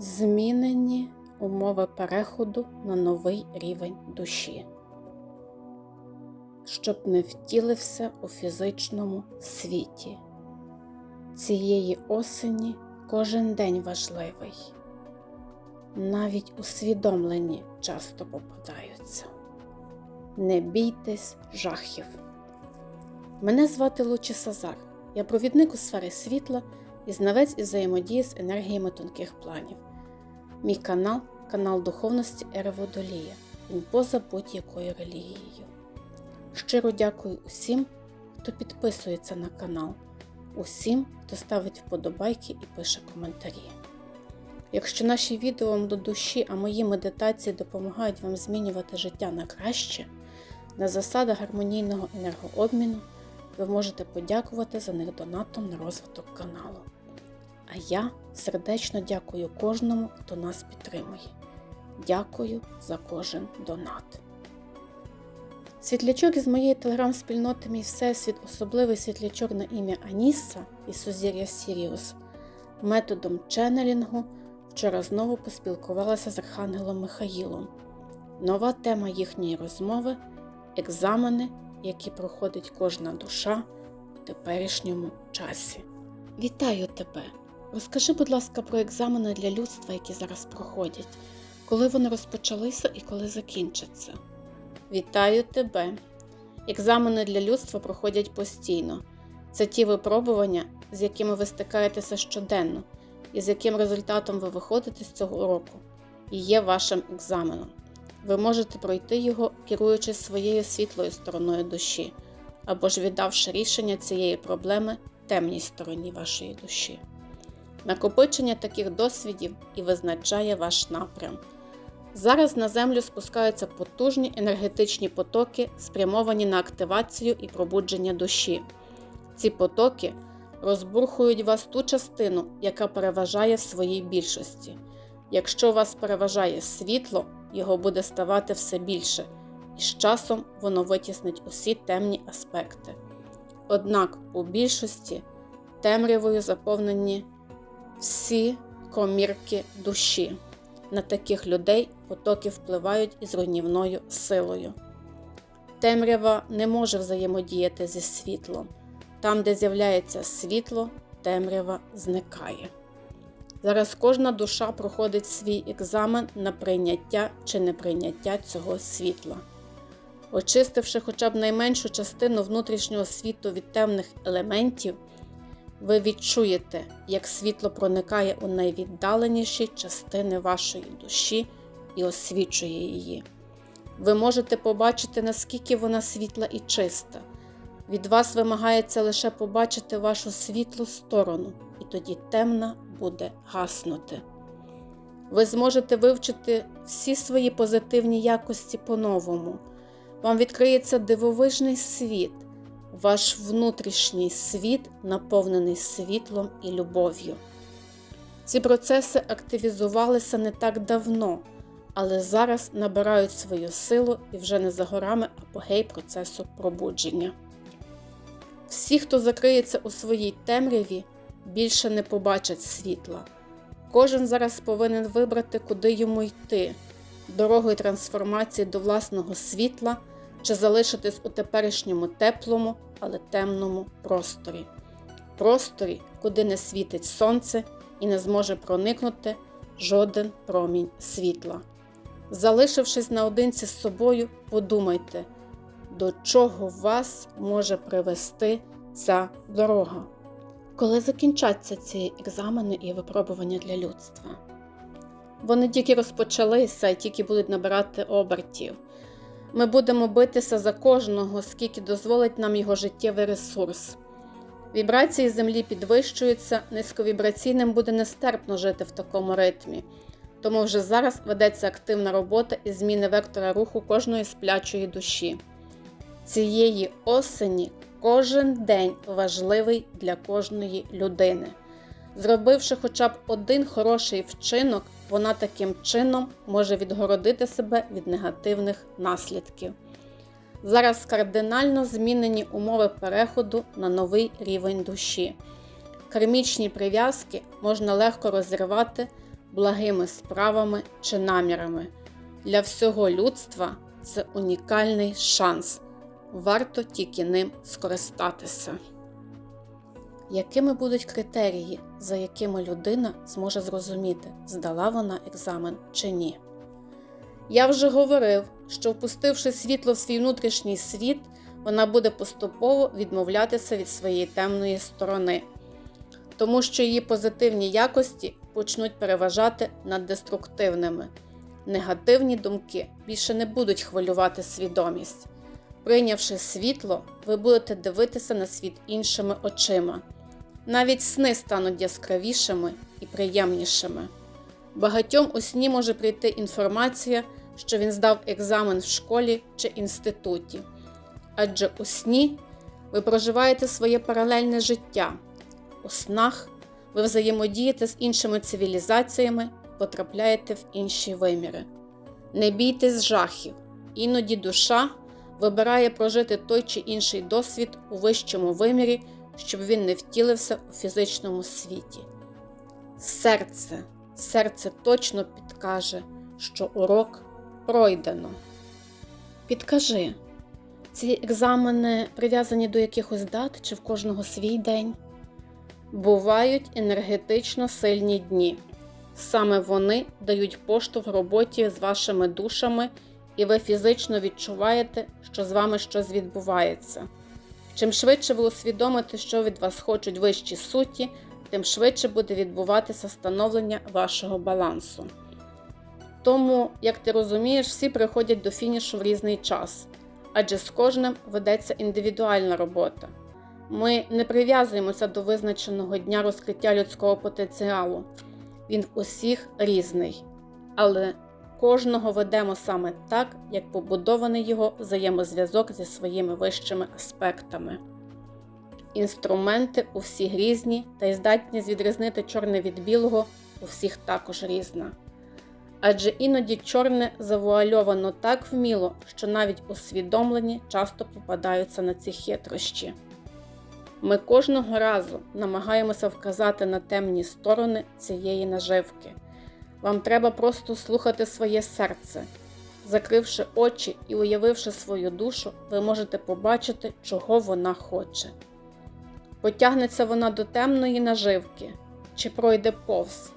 Змінені умови переходу на новий рівень душі, щоб не втілився у фізичному світі. Цієї осені кожен день важливий, навіть усвідомлені часто попадаються. Не бійтесь жахів. Мене звати Лучі Сазар. Я провідник у сфері світла і знавець із взаємодії з енергіями тонких планів. Мій канал канал духовності Ери Водолія. Він поза будь-якою релігією. Щиро дякую усім, хто підписується на канал, усім, хто ставить вподобайки і пише коментарі. Якщо наші відео вам до душі, а мої медитації допомагають вам змінювати життя на краще, на засадах гармонійного енергообміну, ви можете подякувати за них донатом на розвиток каналу. А я сердечно дякую кожному, хто нас підтримує. Дякую за кожен донат. Світлячок із моєї телеграм-спільноти Мій Всесвіт, особливий світлячок на ім'я Аніса із Сузір'я Сіріус, методом ченнелінгу вчора знову поспілкувалася з Архангелом Михаїлом. Нова тема їхньої розмови екзамени, які проходить кожна душа у теперішньому часі. Вітаю тебе! Розкажи, будь ласка, про екзамени для людства, які зараз проходять, коли вони розпочалися і коли закінчаться. Вітаю тебе! Екзамени для людства проходять постійно. Це ті випробування, з якими ви стикаєтеся щоденно, і з яким результатом ви виходите з цього уроку, і є вашим екзаменом. Ви можете пройти його, керуючись своєю світлою стороною душі, або ж віддавши рішення цієї проблеми темній стороні вашої душі. Накопичення таких досвідів і визначає ваш напрям. Зараз на землю спускаються потужні енергетичні потоки, спрямовані на активацію і пробудження душі. Ці потоки розбурхують вас ту частину, яка переважає в своїй більшості. Якщо вас переважає світло, його буде ставати все більше, і з часом воно витіснить усі темні аспекти. Однак у більшості темрявою заповнені всі комірки душі. На таких людей потоки впливають із руйнівною силою. Темрява не може взаємодіяти зі світлом. Там, де з'являється світло, темрява зникає. Зараз кожна душа проходить свій екзамен на прийняття чи неприйняття цього світла. Очистивши хоча б найменшу частину внутрішнього світу від темних елементів, ви відчуєте, як світло проникає у найвіддаленіші частини вашої душі і освічує її. Ви можете побачити, наскільки вона світла і чиста. Від вас вимагається лише побачити вашу світлу сторону, і тоді темна буде гаснути. Ви зможете вивчити всі свої позитивні якості по-новому. Вам відкриється дивовижний світ, ваш внутрішній світ, наповнений світлом і любов'ю. Ці процеси активізувалися не так давно, але зараз набирають свою силу і вже не за горами апогей процесу пробудження. Всі, хто закриється у своїй темряві, більше не побачать світла. Кожен зараз повинен вибрати, куди йому йти, дорогою трансформації до власного світла чи залишитись у теперішньому теплому, але темному просторі, просторі, куди не світить сонце і не зможе проникнути жоден промінь світла. Залишившись наодинці з собою, подумайте, до чого вас може привести ця дорога. Коли закінчаться ці екзамени і випробування для людства? Вони тільки розпочалися і тільки будуть набирати обертів. Ми будемо битися за кожного, скільки дозволить нам його життєвий ресурс. Вібрації землі підвищуються, низьковібраційним буде нестерпно жити в такому ритмі, тому вже зараз ведеться активна робота і зміни вектора руху кожної сплячої душі. Цієї осені кожен день важливий для кожної людини. Зробивши хоча б один хороший вчинок, вона таким чином може відгородити себе від негативних наслідків. Зараз кардинально змінені умови переходу на новий рівень душі. Кармічні прив'язки можна легко розірвати, благими справами чи намірами. Для всього людства це унікальний шанс. Варто тільки ним скористатися. Якими будуть критерії, за якими людина зможе зрозуміти, здала вона екзамен чи ні? Я вже говорив, що впустивши світло в свій внутрішній світ, вона буде поступово відмовлятися від своєї темної сторони, тому що її позитивні якості почнуть переважати над деструктивними. Негативні думки більше не будуть хвилювати свідомість. Прийнявши світло, ви будете дивитися на світ іншими очима. Навіть сни стануть яскравішими і приємнішими. Багатьом у сні може прийти інформація, що він здав екзамен в школі чи інституті. Адже у сні ви проживаєте своє паралельне життя. У снах ви взаємодієте з іншими цивілізаціями потрапляєте в інші виміри. Не бійтесь жахів, іноді душа вибирає прожити той чи інший досвід у вищому вимірі, щоб він не втілився у фізичному світі. Серце, серце точно підкаже, що урок пройдено. Підкажи, ці екзамени прив'язані до якихось дат чи в кожного свій день? Бувають енергетично сильні дні. Саме вони дають поштовх роботі з вашими душами, і ви фізично відчуваєте, що з вами щось відбувається. Чим швидше ви усвідомите, що від вас хочуть вищі суті, тим швидше буде відбуватися становлення вашого балансу. Тому, як ти розумієш, всі приходять до фінішу в різний час, адже з кожним ведеться індивідуальна робота. Ми не прив'язуємося до визначеного дня розкриття людського потенціалу. Він усіх різний, але кожного ведемо саме так, як побудований його взаємозв'язок зі своїми вищими аспектами. Інструменти у всіх різні, та й здатність відрізнити чорне від білого у всіх також різна. Адже іноді чорне завуальовано так вміло, що навіть усвідомлені часто попадаються на ці хитрощі. Ми кожного разу намагаємося вказати на темні сторони цієї наживки. Вам треба просто слухати своє серце. Закривши очі і уявивши свою душу, ви можете побачити, чого вона хоче. Потягнеться вона до темної наживки чи пройде повз.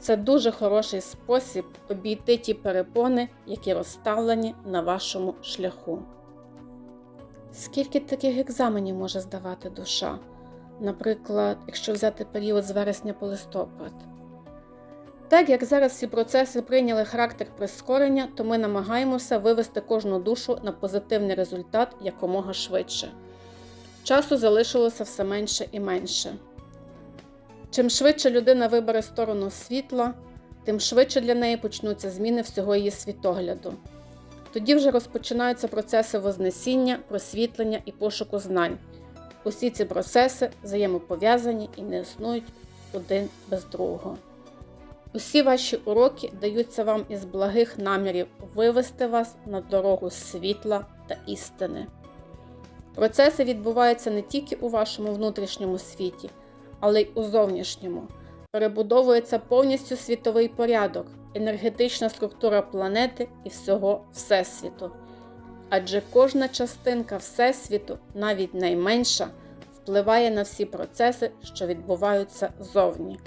Це дуже хороший спосіб обійти ті перепони, які розставлені на вашому шляху. Скільки таких екзаменів може здавати душа? Наприклад, якщо взяти період з вересня по листопад. Так як зараз всі процеси прийняли характер прискорення, то ми намагаємося вивести кожну душу на позитивний результат якомога швидше. Часу залишилося все менше і менше. Чим швидше людина вибере сторону світла, тим швидше для неї почнуться зміни всього її світогляду. Тоді вже розпочинаються процеси вознесіння, просвітлення і пошуку знань. Усі ці процеси взаємопов'язані і не існують один без другого. Усі ваші уроки даються вам із благих намірів вивести вас на дорогу світла та істини. Процеси відбуваються не тільки у вашому внутрішньому світі, але й у зовнішньому. Перебудовується повністю світовий порядок, енергетична структура планети і всього Всесвіту. Адже кожна частинка Всесвіту, навіть найменша, впливає на всі процеси, що відбуваються зовні.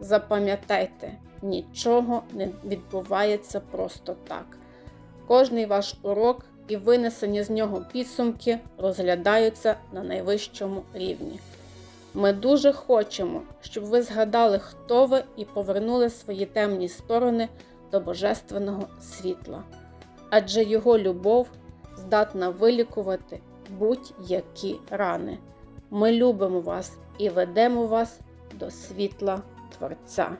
Запам'ятайте, нічого не відбувається просто так. Кожний ваш урок і винесені з нього підсумки розглядаються на найвищому рівні. Ми дуже хочемо, щоб ви згадали, хто ви і повернули свої темні сторони до Божественного світла, адже Його любов здатна вилікувати будь-які рани. Ми любимо вас і ведемо вас до світла Stwórca.